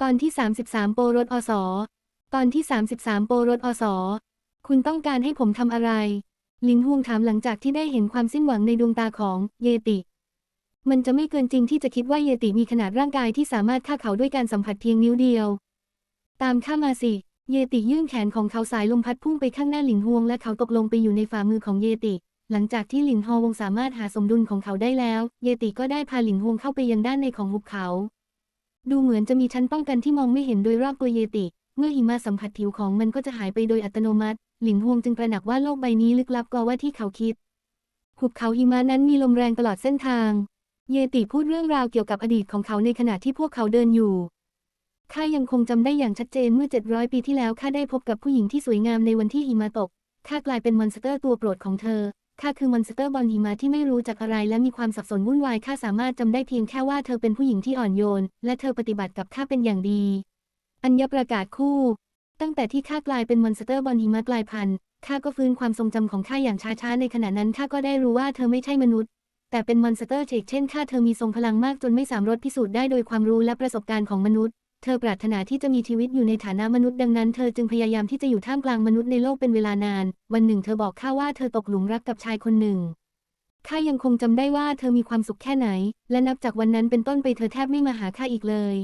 ตอนที่ 33 โปรรถอสอตอนที่ 33 โปรรถอสอคุณต้องการให้ผมทำอะไร ลินฮวงถามหลังจากที่ได้เห็นความสิ้นหวังในดวงตาของเยติ มันจะไม่เกินจริงที่จะคิดว่าเยติมีขนาดร่างกายที่สามารถฆ่าเขาด้วยการสัมผัสเพียงนิ้วเดียว ตามข้ามาสิ เยติยื่นแขนของเขาสายลมพัดพุ่งไปข้างหน้าหลินฮวงและเขาตกลงไปอยู่ในฝ่ามือของเยติ หลังจากที่หลินฮอวงสามารถหาสมดุลของเขาได้แล้ว เยติก็ได้พาหลินฮวงเข้าไปยังด้านในของหุบเขา ดูเหมือนจะมีชั้นป้องกันที่มองไม่เห็นโดยรอบตัวเยติ เมื่อหิมะสัมผัสผิวของมันก็จะหายไปโดยอัตโนมัติ หลินฮวงจึงตระหนักว่าโลกใบนี้ลึกลับกว่าว่าที่เขาคิด หุบเขาหิมะนั้นมีลมแรงตลอดเส้นทาง เยติพูดเรื่องราวเกี่ยวกับอดีตของเขาในขณะที่พวกเขาเดินอยู่ ข้ายังคงจำได้อย่างชัดเจนเมื่อ 700 ปีที่แล้วข้าได้พบกับผู้หญิงที่สวยงามในวันที่หิมะตก ข้ากลายเป็นมอนสเตอร์ตัวโปรดของเธอ ข้าคือมอนสเตอร์บอลหิมะที่ไม่รู้จักอะไรและมีความสับสนวุ่นวายข้าสามารถจำได้เพียงแค่ว่าเธอเป็นผู้หญิงที่อ่อนโยน และเธอปฏิบัติกับข้าเป็นอย่างดี อัญญประกาศคู่ ตั้งแต่ที่ข้ากลายเป็นมอนสเตอร์บอลหิมะกลายพันธุ์ข้าก็ฟื้นความทรงจำของข้าอย่างช้าๆในขณะนั้นข้าก็ได้รู้ว่าเธอไม่ใช่มนุษย์ แต่เป็นมอนสเตอร์เชกเช่นข้าเธอมีทรงพลังมากจนไม่สามารถพิสูจน์ได้โดยความรู้และประสบการณ์ของมนุษย์ เธอปรารถนาที่จะมีชีวิตอยู่ในฐานะมนุษย์ดังนั้นเธอจึงพยายามที่จะอยู่ท่ามกลางมนุษย์ในโลกเป็นเวลานาน วันหนึ่งเธอบอกข้าว่าเธอตกหลุมรักกับชายคนหนึ่งข้ายังคงจำได้ว่าเธอมีความสุขแค่ไหน และนับจากวันนั้นเป็นต้นไปเธอแทบไม่มาหาข้าอีกเลย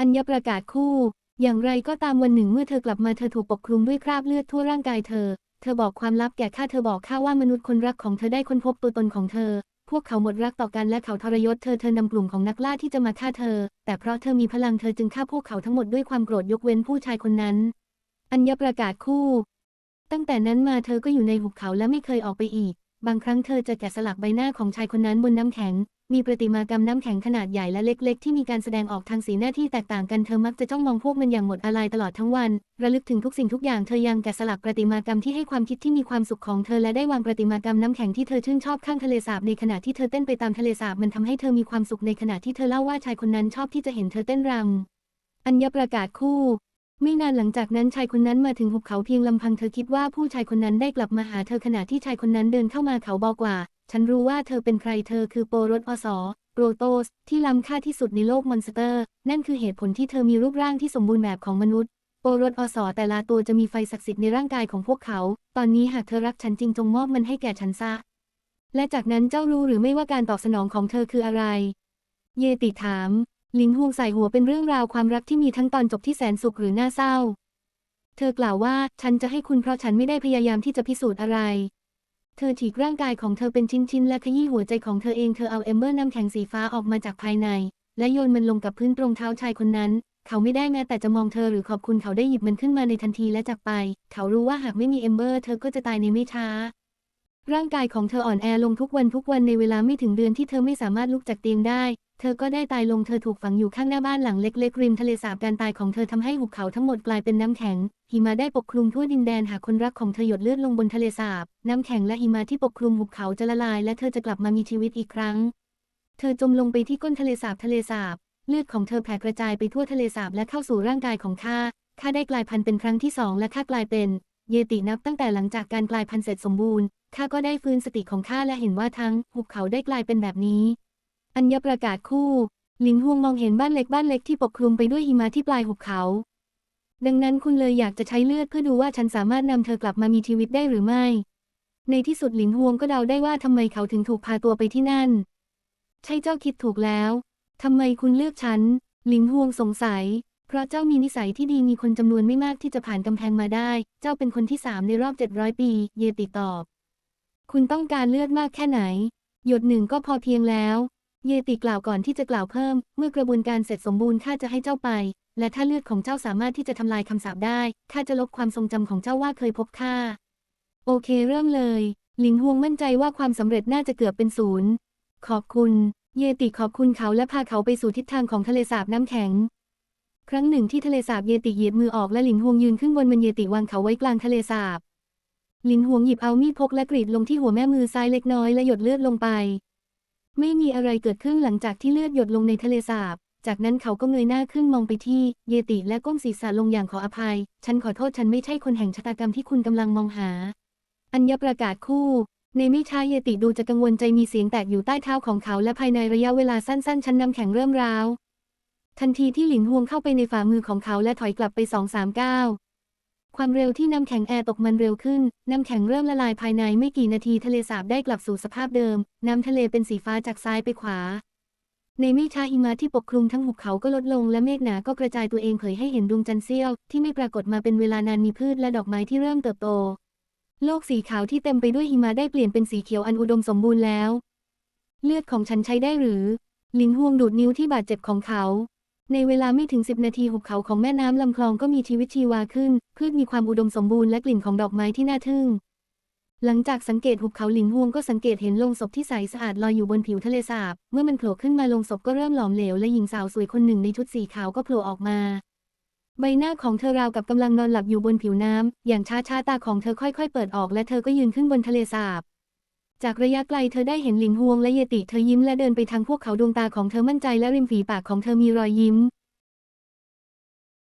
อัญญประกาศคู่ อย่างไรก็ตามวันหนึ่งเมื่อเธอกลับมาเธอถูกปกคลุมด้วยคราบเลือดทั่วร่างกายเธอ เธอบอกความลับแก่ข้าเธอบอกข้าว่ามนุษย์คนรักของเธอได้ค้นพบตัวตนของเธอ พวกเขาหมดรักต่อกันและเขาทรยศเธอเธอนำกลุ่มของนักล่าที่จะมาฆ่าเธอ แต่เพราะเธอมีพลังเธอจึงฆ่าพวกเขาทั้งหมดด้วยความโกรธยกเว้นผู้ชายคนนั้น อัญญประกาศคู่ ตั้งแต่นั้นมาเธอก็อยู่ในหุบเขาและไม่เคยออกไปอีก บางครั้งเธอจะแกะสลักใบหน้าของชายคนนั้นบนน้ำแข็ง มีประติมากรรมน้ำแข็งขนาดใหญ่และเล็ก ๆ ที่มีการแสดงออกทางสีหน้าที่แตกต่างกันเธอมักจะจ้องมองพวกมันอย่างหมดอาลัยตลอดทั้งวัน ระลึกถึงทุกสิ่งทุกอย่างเธอยังแกะสลักประติมากรรมที่ให้ความคิดที่มีความสุขของเธอและได้วางประติมากรรมน้ำแข็งที่เธอชื่นชอบข้างทะเลสาบในขณะที่เธอเต้นไปตามทะเลสาบมันทำให้เธอมีความสุขในขณะที่เธอเล่าว่าชายคนนั้นชอบที่จะเห็นเธอเต้นรำอัญญประกาศคู่ ไม่นานหลังจากนั้นชายคนนั้นมาถึงหุบเขาเพียงลำพังเธอคิดว่าผู้ชายคนนั้นได้กลับมาหาเธอขณะที่ชายคนนั้นเดินเข้ามาเขาบอกว่า ฉันรู้ว่าเธอเป็นใครเธอคือโปรรถอสอโปรโตส ที่ล้ำค่าที่สุดในโลกมอนสเตอร์ นั่นคือเหตุผลที่เธอมีรูปร่างที่สมบูรณ์แบบของมนุษย์ โปรรถอสอแต่ละตัวจะมีไฟศักดิ์สิทธิ์ในร่างกายของพวกเขา ตอนนี้หากเธอรักฉันจริงจงมอบมันให้แก่ฉันซะ และจากนั้นเจ้ารู้หรือไม่ว่าการตอบสนองของเธอคืออะไร เยติถาม ลินฮวงใส่หัวเป็นเรื่องราวความรักที่มีทั้งตอนจบที่แสนสุขหรือน่าเศร้า เธอกล่าวว่าฉันจะให้คุณเพราะฉันไม่ได้พยายามที่จะพิสูจน์อะไร เธอฉีกร่างกายของเธอเป็นชิ้นๆและขยี้หัวใจของเธอเองเธอเอาเอมเบอร์น้ำแข็งสีฟ้าออกมาจากภายใน และโยนมันลงกับพื้นตรงเท้าชายคนนั้น เขาไม่ได้แม้แต่จะมองเธอหรือขอบคุณเขาได้หยิบมันขึ้นมาในทันทีและจากไป เขารู้ว่าหากไม่มีเอมเบอร์ เธอก็จะตายในไม่ช้า ร่างกายของเธออ่อนแอลงทุกวันทุกวันในเวลาไม่ถึงเดือนที่เธอไม่สามารถลุกจากเตียงได้ เธอก็ได้ตายลงเธอถูกฝังอยู่ข้างหน้าบ้านหลังเล็กๆริมทะเลสาบการตายของเธอทำให้หุบเขาทั้งหมดกลายเป็นน้ำแข็ง หิมะได้ปกคลุมทั่วดินแดนหากคนรักของเธอหยดเลือดลงบนทะเลสาบ น้ำแข็งและหิมะที่ปกคลุมหุบเขาจะละลาย และเธอจะกลับมามีชีวิตอีกครั้ง เธอจมลงไปที่ก้นทะเลสาบทะเลสาบเลือดของเธอแผ่กระจายไปทั่วทะเลสาบและเข้าสู่ร่างกายของข้าข้าได้กลายพันธุ์เป็นครั้งที่สองและข้ากลายเป็น เยตินับตั้งแต่หลังจากการกลายพันธุ์เสร็จสมบูรณ์ ข้าก็ได้ฟื้นสติของข้าและเห็นว่าทั้งหุบเขาได้กลายเป็นแบบนี้ อัญญประกาศคู่ลินฮวงมองเห็นบ้านเล็กบ้านเล็กที่ปกคลุมไปด้วยหิมะที่ปลายหุบเขา ดังนั้นคุณเลยอยากจะใช้เลือดเพื่อดูว่าฉันสามารถนำเธอกลับมามีชีวิตได้หรือไม่ ในที่สุดหลินฮวงก็เดาได้ว่าทำไมเขาถึงถูกพาตัวไปที่นั่น ใช่เจ้าคิดถูกแล้วทำไมคุณเลือกฉัน หลินฮวงสงสัย เพราะเจ้ามีนิสัยที่ดีมีคนจำนวนไม่มากที่จะผ่านกำแพงมาได้ เจ้าเป็นคนที่สามในรอบ 700 ปี เยติตอบ คุณต้องการเลือดมากแค่ไหน หยดหนึ่งก็พอเพียงแล้ว เยติกล่าวก่อนที่จะกล่าวเพิ่ม เมื่อกระบวนการเสร็จสมบูรณ์ข้าจะให้เจ้าไป และถ้าเลือดของเจ้าสามารถที่จะทำลายคำสาปได้ข้าจะลบความทรงจำของเจ้าว่าเคยพบข้าโอเคเริ่มเลยหลิงฮวงมั่นใจว่าความสำเร็จน่าจะเกือบเป็นศูนย์ขอบคุณ เยติขอบคุณเขาและพาเขาไปสู่ทิศทางของทะเลสาบน้ำแข็ง ครั้งหนึ่งที่ทะเลสาบเยติเหยียดมือออกและหลินฮวงยืนขึ้นบนมันเยติวางเขาไว้กลางทะเลสาบ หลินหวงหยิบเอามีดพกและกรีดลงที่หัวแม่มือซ้ายเล็กน้อยและหยดเลือดลงไป ไม่มีอะไรเกิดขึ้นหลังจากที่เลือดหยดลงในทะเลสาบ จากนั้นเขาก็เงยหน้าขึ้นมองไปที่เยติและก้มศีรษะลงอย่างขออภัย ฉันขอโทษฉันไม่ใช่คนแห่งชะตากรรมที่คุณกำลังมองหา อัญญประกาศคู่ ในไม่ช้าเยติดูจะกังวลใจมีเสียงแตกอยู่ใต้เท้าของเขาและภายในระยะเวลาสั้นๆ ชั้นน้ำแข็งเริ่มร้าว ทันทีที่หลินฮวงเข้าไปในฝ่ามือของเขาและถอยกลับไปสองสามก้าวความเร็วที่น้ำแข็งแอร์ตกมันเร็วขึ้น น้ำแข็งเริ่มละลายภายในไม่กี่นาทีทะเลสาบได้กลับสู่สภาพเดิม น้ำทะเลเป็นสีฟ้าจากซ้ายไปขวา ในไม่ช้าหิมะที่ปกคลุมทั้งหุบเขาก็ลดลงและเมฆหนาก็กระจายตัวเองเผยให้เห็นดวงจันทร์เสี้ยว ที่ไม่ปรากฏมาเป็นเวลานานมีพืชและดอกไม้ที่เริ่มเติบโต โลกสีขาวที่เต็มไปด้วยหิมะได้เปลี่ยนเป็นสีเขียวอันอุดมสมบูรณ์แล้ว เลือดของฉันใช้ได้หรือหลินฮวงดูดนิ้วที่บาดเจ็บของเขา ในเวลาไม่ถึงสิบนาทีหุบเขาของแม่น้ำลำคลองก็มีชีวิตชีวาขึ้น พืชมีความอุดมสมบูรณ์และกลิ่นของดอกไม้ที่น่าทึ่ง หลังจากสังเกตหุบเขาหลินฮวงก็สังเกตเห็นโลงศพที่ใสสะอาดลอยอยู่บนผิวทะเลสาบ เมื่อมันโผล่ขึ้นมาโลงศพก็เริ่มหลอมเหลวและหญิงสาวสวยคนหนึ่งในชุดสีขาวก็โผล่ออกมา ใบหน้าของเธอราวกับกำลังนอนหลับอยู่บนผิวน้ำอย่างช้าช้าๆตาของเธอค่อย ๆ เปิดออกและเธอก็ยืนขึ้นบนทะเลสาบ จากระยะไกลเธอได้เห็นหลินฮวงและเยติเธอยิ้มและเดินไปทางพวกเขาดวงตาของเธอมั่นใจและริมฝีปากของเธอมีรอยยิ้ม